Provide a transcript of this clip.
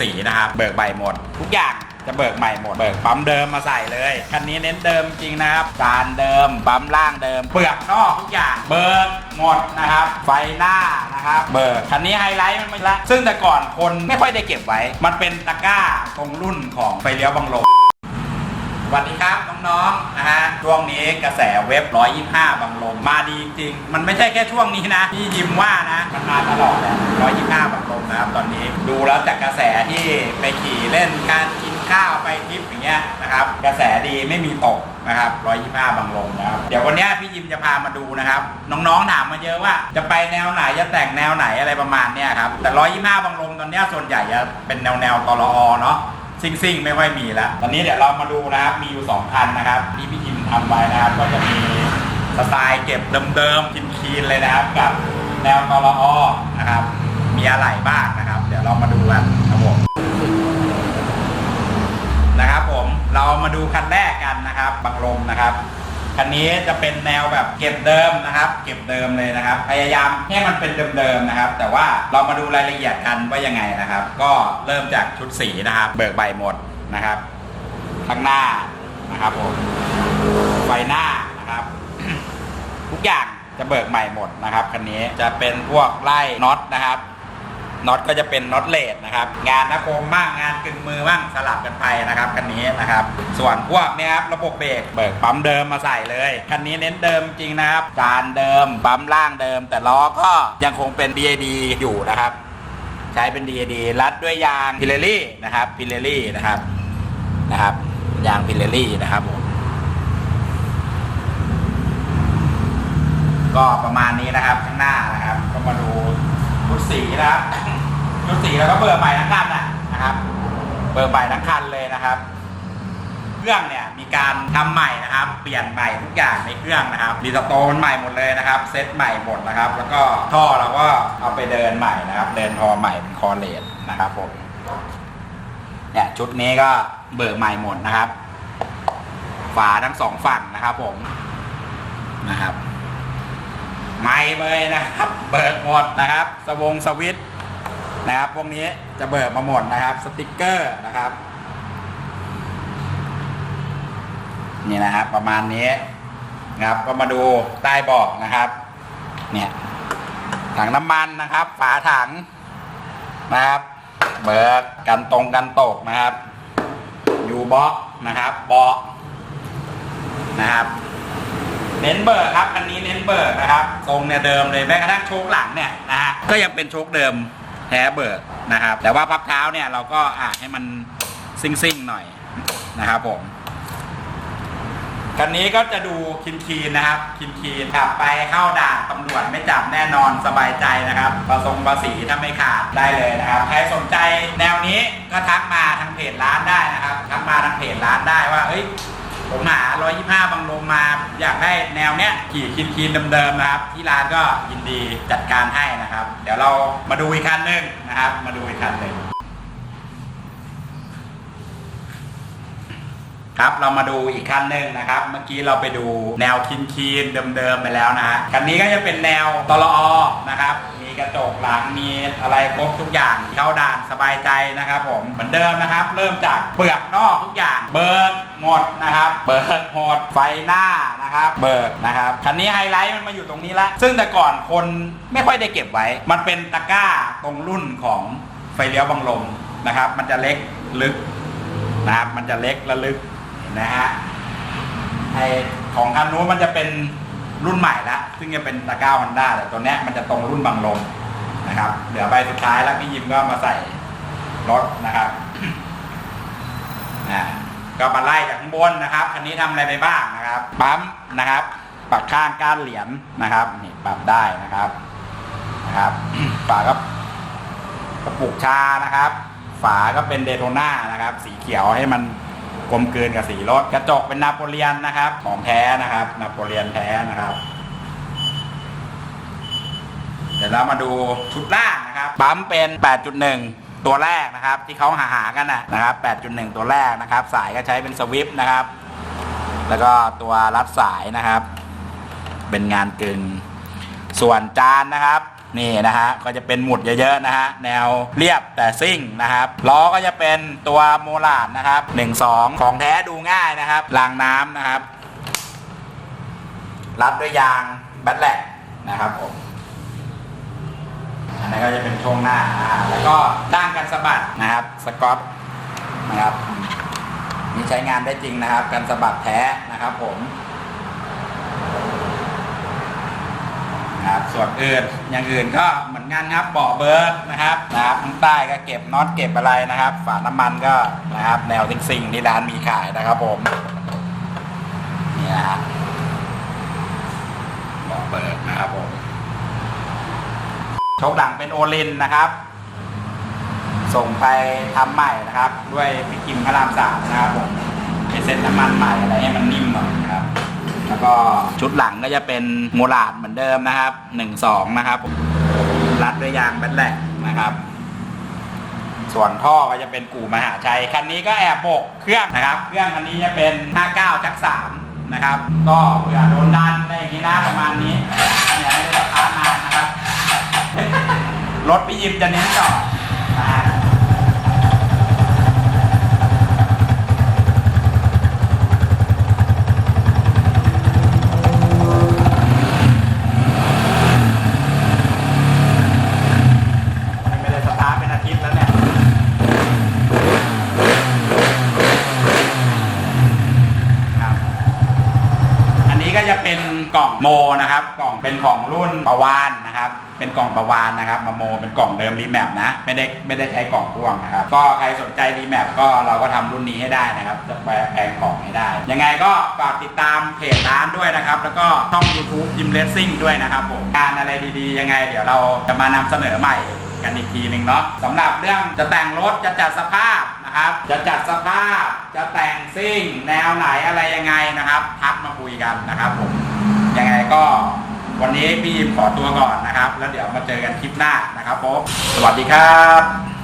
สีนะครับ เบิกใบหมด ทุกอย่างจะเบิกใหม่หมด เบิกปั๊มเดิมมาใส่เลย คันนี้เน้นเดิมจริงนะครับจานเดิมปั๊มล่างเดิม เปลือกนอกทุกอย่าง เบิกหมดนะครับ ไฟหน้านะครับ เบิกคันนี้ไฮไลท์มันไม่ละ ซึ่งแต่ก่อนคนไม่ค่อยได้เก็บไว้ มันเป็นตะกร้าตรงรุ่นของไฟเลี้ยวบังลมสวัสดีครับน้องๆนะฮะช่วงนี้กระแสเว็บ 125 บังลมมาดีจริง มันไม่ใช่แค่ช่วงนี้นะที่ยิมว่านะมันมาตลอดแหละ125 บังลมนะครับตอนนี้ดู แล้วจากกระแสที่ไปขี่เล่นการกินข้าวไปทริปอย่างเงี้ยนะครับ กระแสดีไม่มีตกนะครับ125บังลมนะครับ เดี๋ยววันนี้พี่ยิมจะพามาดูนะครับ น้องๆถามมาเยอะว่าจะไปแนวไหนจะแต่งแนวไหนอะไรประมาณเนี้ยครับ แต่ 125บังลมตอนเนี้ยส่วนใหญ่จะเป็นแนวแนวตลอเนาะซิ่งซิ่งๆไม่ค่อยมีแล้ว ตอนนี้เดี๋ยวเรามาดูนะครับ มีอยู่2คันนะครับ ที่พี่ยิมทำไว้นะครับ ก็จะมีสไตล์เก็บเดิมๆคีนเลยนะครับ กับแนวตลอนะครับ มีอะไรบ้างนะ เรามาดูกันครับผมนะครับผมเรามาดูคันแรกกันนะครับบังลมนะครับคันนี้จะเป็นแนวแบบเก็บเดิมนะครับ เก็บเดิมเลยนะครับ พยายามให้มันเป็นเดิมๆนะครับ แต่ว่าเรามาดูรายละเอียดกันว่ายังไงนะครับ ก็เริ่มจากชุดสีนะครับ เบิกใบหมดนะครับข้างหน้านะครับผมไฟหน้านะครับ ทุกอย่างจะเบิกใหม่หมดนะครับคันนี้จะเป็นพวกไล่น็อตนะครับ น็อตก็จะเป็นน็อตเลดนะครับ งานนะโคมบ้างงานกึ่งมือบ้างสลับกันไปนะครับคันนี้นะครับ ส่วนพวกเนี้ยครับระบบเบรกเบิกปั๊มเดิมมาใส่เลยคันนี้เน้นเดิมจริงนะครับจานเดิมปั๊มล่างเดิม แต่ล้อก็ยังคงเป็น DAD อยู่นะครับ ใช้เป็น DAD รัดด้วยยางพิเรลี่นะครับพิเรลี่นะครับนะครับ ยางพิเรลี่นะครับผมก็ประมาณนี้นะครับข้างหน้านะครับก็มาดู ชุดสีนะครับชุดสีแล้วก็เบอร์ใหม่ทั้งคันนะนะครับ เบอร์ใหม่ทั้งคันเลยนะครับ เครื่องเนี่ยมีการทำใหม่นะครับ เปลี่ยนใหม่ทุกอย่างในเครื่องนะครับรีสโตร์มันใหม่หมดเลยนะครับ เซตใหม่หมดนะครับ แล้วก็ท่อเราก็เอาไปเดินใหม่นะครับ เดินท่อใหม่เป็นคอเลสนะครับผมเนี่ยชุดนี้ก็เบิกใหม่หมดนะครับฝาทั้งสองฝั่งนะครับผมนะครับ ไม่เลยนะครับ เบิกหมดนะครับ สวงสวิตนะครับ พวกนี้จะเบิกมาหมดนะครับ สติกเกอร์นะครับ นี่นะครับ ประมาณนี้นะครับ ก็มาดูใต้บอกนะครับ เนี่ยถังน้ำมันนะครับ ฝาถังนะครับ เบิกกันตรงกันตกนะครับยูบ็อกนะครับ เบาะนะครับ เน้นเบิร์ครับอันนี้เน้นเบิร์นะครับทรงเนี่ยเดิมเลยแม้กระทั่งโชคหลังเนี่ยนะฮะก็ยังเป็นโชคเดิมแท้เบิร์นะครับ แต่ว่าพับเท้าเนี่ยเราก็อะให้มันซิ่งๆหน่อยนะครับผมคันนี้ก็จะดูคินคีนนะครับคินคีนขับไปเข้าด่านตำรวจไม่จับแน่นอนสบายใจนะครับประสงภาษีถ้าไม่ขาดได้เลยนะครับ ใครสนใจแนวนี้ก็ทักมาทางเพจร้านได้นะครับ ทักมาทางเพจร้านได้ว่าเอ้ย ผมหา 125บังลมมาอยากได้แนวเนี้ยขี่คินคีนเดิมๆนะครับ ที่ร้านก็ยินดีจัดการให้นะครับ เดี๋ยวเรามาดูอีกคันหนึ่งนะครับ มาดูอีกคันหนึ่งครับเรามาดูอีกคันหนึ่งนะครับ เมื่อกี้เราไปดูแนวคินคีนเดิมๆไปแล้วนะฮะคันนี้ก็จะเป็นแนวตลอนะครับ กระจกหลังมีอะไรครบทุกอย่างเข้าด่านสบายใจนะครับ ผมเหมือนเดิมนะครับ เริ่มจากเปลือกนอกทุกอย่าง เบิกหมดนะครับ เบิกหมดไฟหน้านะครับ เบิกนะครับคันนี้ไฮไลท์มันมาอยู่ตรงนี้ละซึ่งแต่ก่อนคนไม่ค่อยได้เก็บไว้ มันเป็นตะกร้าตรงรุ่นของไฟเลี้ยวบังลมนะครับ มันจะเล็กลึกนะครับมันจะเล็กและลึกนนะฮะไอของคันนู้นมันจะเป็น รุ่นใหม่ละซึ่งจะเป็นตะกร้าวันด้าแต่ตัวเนี้ยมันจะตรงรุ่นบังลมนะครับเดี๋ยวใบสุดท้ายแล้วพี่ยิมก็มาใส่รถนะครับอ่าก็มาไล่จากข้างบนนะครับคันนี้ทำอะไรไปบ้างนะครับ ปั๊มนะครับปรับข้างก้านเหรียญนะครับนี่ปรับได้นะครับนะครับ ฝาก็กระปุกชานะครับ ฝาก็เป็นเดโทน่านะครับ สีเขียวให้มัน กลมกลืนกับสีรถกระจกเป็นนาโปเลียนนะครับ ของแท้นะครับ นาโปเลียนแท้นะครับ เดี๋ยวเรามาดูชุดล่างนะครับปั๊มเป็น 8.1 ตัวแรกนะครับ ที่เขาหาหากันนะนะครับ 8.1 ตัวแรกนะครับ สายก็ใช้เป็นสวิฟนะครับ แล้วก็ตัวรัดสายนะครับ เป็นงานกึ่งส่วนจานนะครับ นี่นะฮะก็จะเป็นหมุดเยอะๆนะฮะแนวเรียบแต่ซิ่งนะครับล้อก็จะเป็นตัวโมลาดนะครับ1 2 ของแท้ดูง่ายนะครับรางน้ำนะครับ รัดด้วยยางแบตแลกนะครับผมอันนี้ก็จะเป็นช่วงหน้าอ่าแล้วก็ด้านกันสะบัดนะครับสกอตนะครับนี่ใช้งานได้จริงนะครับ กันสะบัดแท้นะครับผม นะครับส่วนอื่นอย่างอื่นก็เหมือนกันครับเบาะเบิร์ดนะครับนะครับข้างใต้ก็เก็บน็อตเก็บอะไรนะครับ ฝาน้ำมันก็นะครับแนวซิงซิงที่ร้านมีขายนะครับผมนี่นะฮะเบาะเบิร์ดนะครับผมโชคหลังเป็นโอลินนะครับส่งไปทำใหม่นะครับ ด้วยพี่กิมพระรามสามนะครับผมไปเซ็ตน้ำมันใหม่อะไรให้มันนิ่มหน่อยนะ แล้วก็ชุดหลังก็จะเป็นโมลาดเหมือนเดิมนะครับหนึ่งสองนะครับ รัดด้วยยางแบตแหลกนะครับ ส่วนท่อก็จะเป็นกู่มหาชัย คันนี้ก็แอบบกเครื่องนะครับ เครื่องคันนี้จะเป็น 59จักสามนะครับ ก็เผื่อโดนดันได้อย่างนี้นะประมาณนี้เนี่ยไม่ได้สตาร์ทนานนะครับ รถพี่ยิมจะเน้นจอดนะฮะไม่ได้สตาร์ทเป็นอาทิตย์แล้วเนี่ย ครับ อันนี้ ก็จะเป็นกล่องโมนะครับ กล่องเป็นของรุ่นประวานนะครับ เป็นกล่องประวานนะครับมาโมเป็นกล่องเดิมรีแมปนะ ไม่ได้ไม่ได้ใช้กล่องพ่วงนะครับ ก็ใครสนใจรีแมปก็เราก็ทำรุ่นนี้ให้ได้นะครับจะแปลแปลงกล่องให้ได้ ยังไงก็ฝากติดตามเพจร้านด้วยนะครับ แล้วก็ช่อง YouTube ยิมเลสซิ่งด้วยนะครับผมงานอะไรดีๆ ยังไง เดี๋ยวเราจะมานำเสนอใหม่กันอีกทีหนึ่งเนาะสำหรับเรื่องจะแต่งรถจะจัดสภาพ นะครับ จะจัดสภาพจะแต่งซิ่งแนวไหนอะไรยังไงนะครับ ทักมาคุยกันนะครับผมยังไงก็วันนี้พี่ยิมขอตัวก่อนนะครับ แล้วเดี๋ยวมาเจอกันคลิปหน้านะครับผมสวัสดีครับ